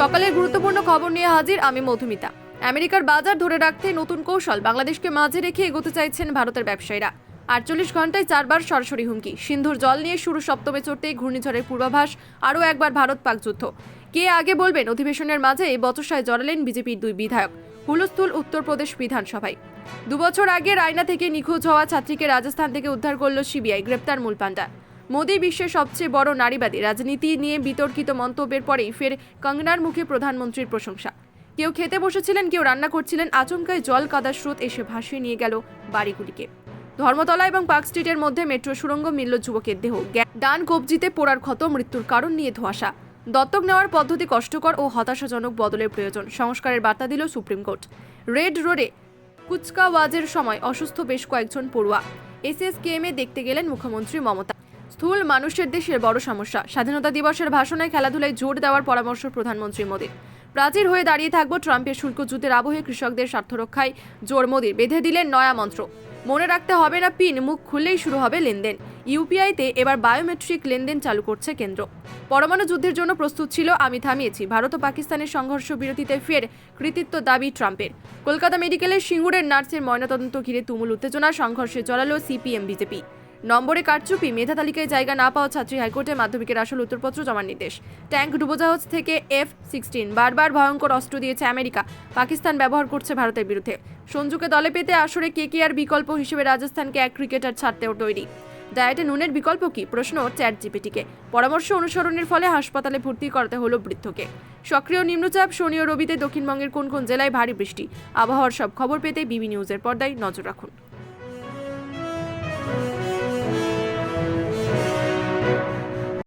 সকালের গুরুত্বপূর্ণ খবর নিয়ে হাজির আমি মধুমিতা। আমেরিকার বাজার ধরে রাখতে নতুন কৌশল বাংলাদেশকে মাঝে রেখে এগোতে চাইছেন ভারতের ব্যবসায়ীরা। আটচল্লিশ ঘন্টায় চারবার সরাসরি হুমকি, সিন্ধুর জল নিয়ে শুরু সপ্তমে চড়তেই ঘূর্ণিঝড়ের পূর্বাভাস, আরও একবার ভারত পাক যুদ্ধ। কে আগে বলবেন অধিবেশনের মাঝে এই বচসায় জড়ালেন বিজেপির দুই বিধায়ক, হুলস্থুল উত্তরপ্রদেশ বিধানসভায়। দুবছর আগে রায়না থেকে নিখোঁজ হওয়া ছাত্রীকে রাজস্থান থেকে উদ্ধার করল সিবিআই, গ্রেপ্তার মূল পান্ডা মোদী বিশ্বের সবচেয়ে বড় নারীবাদী। রাজনীতি নিয়ে বিতর্কিত মন্তব্যের পরেই ফের কঙ্গনার মুখে প্রধানমন্ত্রীর প্রশংসা। কেউ খেতে বসেছিলেন, কেউ রান্না করছিলেন, আচমকায় জল কাদার স্রোত এসে ভাসিয়ে নিয়ে গেল বাড়িগুলিকে। ধর্মতলা এবং পার্ক স্ট্রিটের মধ্যে মেট্রো সুড়ঙ্গ মিলল যুবকের দেহ। ডান কবজিতে পোড়ার ক্ষত, মৃত্যুর কারণ নিয়ে ধোঁয়াশা। দত্তক নেওয়ার পদ্ধতি কষ্টকর ও হতাশাজনক বদলের প্রয়োজন, সংস্কারের বার্তা দিল সুপ্রিম কোর্ট। রেড রোডে কুচকাওয়াজের সময় অসুস্থ বেশ কয়েকজন পড়ুয়া। এস এসএসকেএমে দেখতে গেলেন মুখ্যমন্ত্রী মমতা স্থূল মানুষের দেশের বড় সমস্যা। স্বাধীনতা দিবসের ভাষণে খেলাধুলায় জোর দেওয়ার পরামর্শ প্রধানমন্ত্রী মোদীর। প্রাচীর হয়ে দাঁড়িয়ে থাকব ট্রাম্পের শুল্ক যুদ্ধের আবহে কৃষকদের স্বার্থ রক্ষায়। জোর মোদীর, বেঁধে দিলেন নয়া মন্ত্র। মনে রাখতে হবে না পিন, মুখ খুললেই শুরু হবে লেনদেন। ইউপিআইতে এবার বায়োমেট্রিক লেনদেন চালু করছে কেন্দ্র। পরমাণু যুদ্ধের জন্য প্রস্তুত ছিল আমি থামিয়েছি। ভারত ও পাকিস্তানের সংঘর্ষ বিরতিতে ফের কৃতিত্ব দাবি ট্রাম্পের। কলকাতা মেডিকেলের সিঙ্গুরের নার্সের ময়নাতদন্ত ঘিরে তুমুল উত্তেজনা, সংঘর্ষে জড়ালো সিপিএম, বিজেপি। নম্বরে কারচুপি, মেধা তালিকায় জায়গা না পাওয়া ছাত্রী হাইকোর্টে মাধ্যমিকের আসল উত্তরপত্র জমার নির্দেশ। ট্যাঙ্ক ডুবোজাহাজ থেকে এফ সিক্সটিন, বারবার ভয়ঙ্কর অস্ত্র দিয়েছে আমেরিকা। পাকিস্তান ব্যবহার করছে ভারতের বিরুদ্ধে। সঞ্জুকে দলে পেতে আসরে কে কে আর বিকল্প হিসেবে রাজস্থানকে এক ক্রিকেটার ছাড়তেও তৈরি। ডায়েটে নুনের বিকল্প কি? প্রশ্ন চ্যাট জিপিটিকে পরামর্শ অনুসরণের ফলে হাসপাতালে ভর্তি করাতে হলো বৃদ্ধকে। সক্রিয় নিম্নচাপ শনি ও রবিতে দক্ষিণবঙ্গের কোন কোন জেলায় ভারী বৃষ্টি? আবহাওয়ার সব খবর পেতে বিবি নিউজের পর্দায় নজর রাখুন।